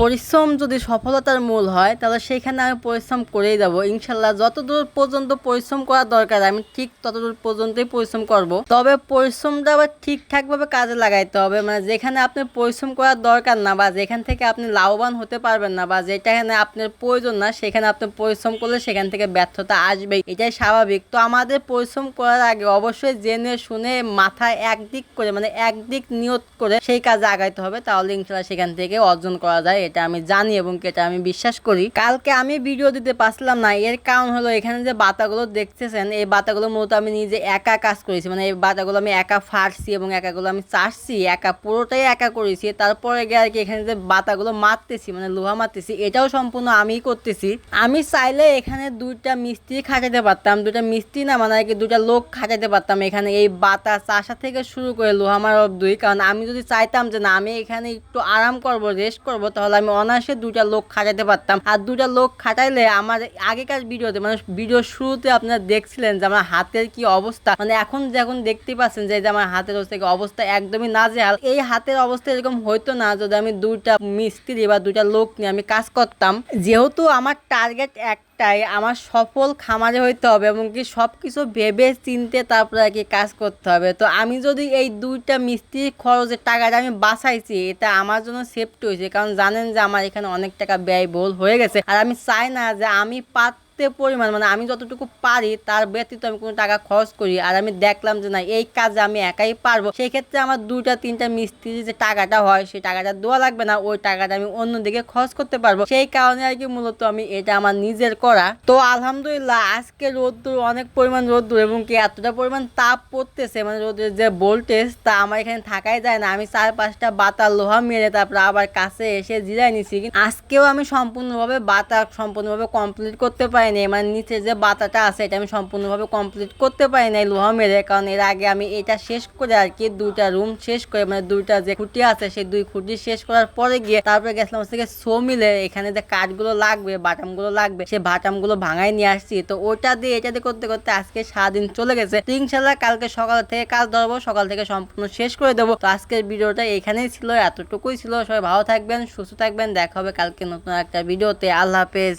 পরিশ্রম যদি সফলতার মূল হয়, তাহলে সেইখানে আমি পরিশ্রম করেই যাব। ইনশাল্লাহ যতদূর পর্যন্ত পরিশ্রম করা দরকার, আমি ঠিক ততদূর পর্যন্তই পরিশ্রম করব। তবে পরিশ্রমটা আবার ঠিকঠাকভাবে কাজে লাগাইতে হবে। মানে যেখানে আপনি পরিশ্রম করার দরকার না বা যেখান থেকে আপনি লাভবান হতে পারবেন না বা যেটাখানে আপনার প্রয়োজন না, সেখানে আপনি পরিশ্রম করলে সেখান থেকে ব্যর্থতা আসবেই। এটাই স্বাভাবিক। তো আমাদের পরিশ্রম করার আগে অবশ্যই জেনে শুনে মাথায় একদিক করে মানে একদিক নিয়ত করে সেই কাজে আগাইতে হবে। তাহলে ইনশাল্লাহ সেখান থেকে অর্জন করা যায়। এটা আমি জানি এবং এটা আমি বিশ্বাস করি। কালকে আমি ভিডিও দিতে পারছিলাম না, এর কারণ হলো এখানে যে বাতাগুলো দেখতেছেন, এই বাতাগুলো মূলত আমি নিজে একা কাজ করেছি। মানে এই বাতাগুলো আমি একা ফাড়ছি এবং একাগুলো আমি চাষছি একা পুরোটাই একা করেছি। তারপরে গিয়ে আর কি এখানে যে বাতাগুলো মারতেছি মানে লোহা মারতেছি, এটাও সম্পূর্ণ আমি করতেছি। আমি চাইলে এখানে দুইটা মিস্ত্রি খাটাতে পারতাম, দুইটা মিস্ত্রি না মানে আর কি দুইটা লোক খাটাতে পারতাম এখানে। এই বাতা চাষা থেকে শুরু করে লোহা মারা অব্দি কারণ আমি যদি চাইতাম যে না, আমি এখানে একটু আরাম করব রেস্ট করব, তাহলে আমি অনায়াসে দুইটা লোক খাটাইতে পারতাম। আর দুইটা লোক খাটাইলে আমার আগেকার ভিডিওতে মানে ভিডিওর শুরুতে আপনারা দেখছিলেন যে আমার হাতের কি অবস্থা। মানে এখন যখন দেখতে পাচ্ছেন যে আমার হাতের অবস্থা কি অবস্থা একদমই নাজেহাল। এই হাতের অবস্থা এরকম হইতো না যদি আমি দুইটা মিস্ত্রি বা দুইটা লোক নিয়ে আমি কাজ করতাম। যেহেতু আমার টার্গেট একটাই আমার সফল খামারে হইতে হবে এবং কি সব কিছু ভেবে চিনতে তারপরে আর কি কাজ করতে হবে। তো আমি যদি এই দুইটা মিস্ত্রির খরচের টাকাটা আমি বাঁচাইছি, এটা আমার জন্য সেফটি হয়েছে। কারণ জানেন যে আমার এখানে অনেক টাকা ব্যয়বহুল হয়ে গেছে। আর আমি চাই না যে আমি পাত পরিমাণ পরিমাণ মানে আমি যতটুকু পারি তার ব্যতীত আমি কোনো টাকা খরচ করি। আর আমি দেখলাম যে না, এই কাজে আমি একাই পারব। সেই ক্ষেত্রে আমার দুইটা, তিনটা মিস্ত্রি যে টাকাটা হয়, সেই টাকাটা দেওয়া লাগবে না, ওই টাকাটা আমি অন্যদিকে খরচ করতে পারব। সেই কারণে আর কি মূলত আমি এটা আমার নিজের করা। তো আলহামদুলিল্লাহ, আজকে রোদ্দুর, অনেক পরিমাণ রোদ্দুর এবং কি এতটা পরিমাণ তাপ পড়তেছে মানে রোদের যে ভোল্টেজ তা আমার এখানে থাকাই যায় না। আমি চার পাঁচটা বাতা লোহা মেরে তারপরে আবার কাছে এসে জিরাই নিছি। আজকেও আমি সম্পূর্ণভাবে বাতা সম্পূর্ণভাবে কমপ্লিট করতে পারিনি মানে নিচে যে বাতাটা আছে, এটা আমি সম্পূর্ণভাবে কমপ্লিট করতে পারি নাই লোহা মেরে। কারণ এর আগে আমি এটা শেষ করে আর কি দুইটা রুম শেষ করে মানে দুইটা যে খুঁটি আছে, সেই দুই খুঁটি শেষ করার পরে গিয়ে তারপরে গেছিলাম হচ্ছে সো মিলে এখানে যে কাঠগুলো লাগবে, বাটামগুলো লাগবে, সেই বাটামগুলো ভাঙাই নিয়ে আসছি। তো ওটা দিয়ে, এটা দিয়ে করতে করতে আজকে সারাদিন চলে গেছে। তো ইনশাল্লাহ কালকে সকাল থেকে কাজ ধরবো, সকাল থেকে সম্পূর্ণ শেষ করে দেবো। তো আজকের ভিডিওটা এখানেই ছিল, এতটুকুই ছিল। সবাই ভালো থাকবেন, সুস্থ থাকবেন। দেখা হবে কালকে নতুন একটা ভিডিওতে। আল্লাহ হাফেজ।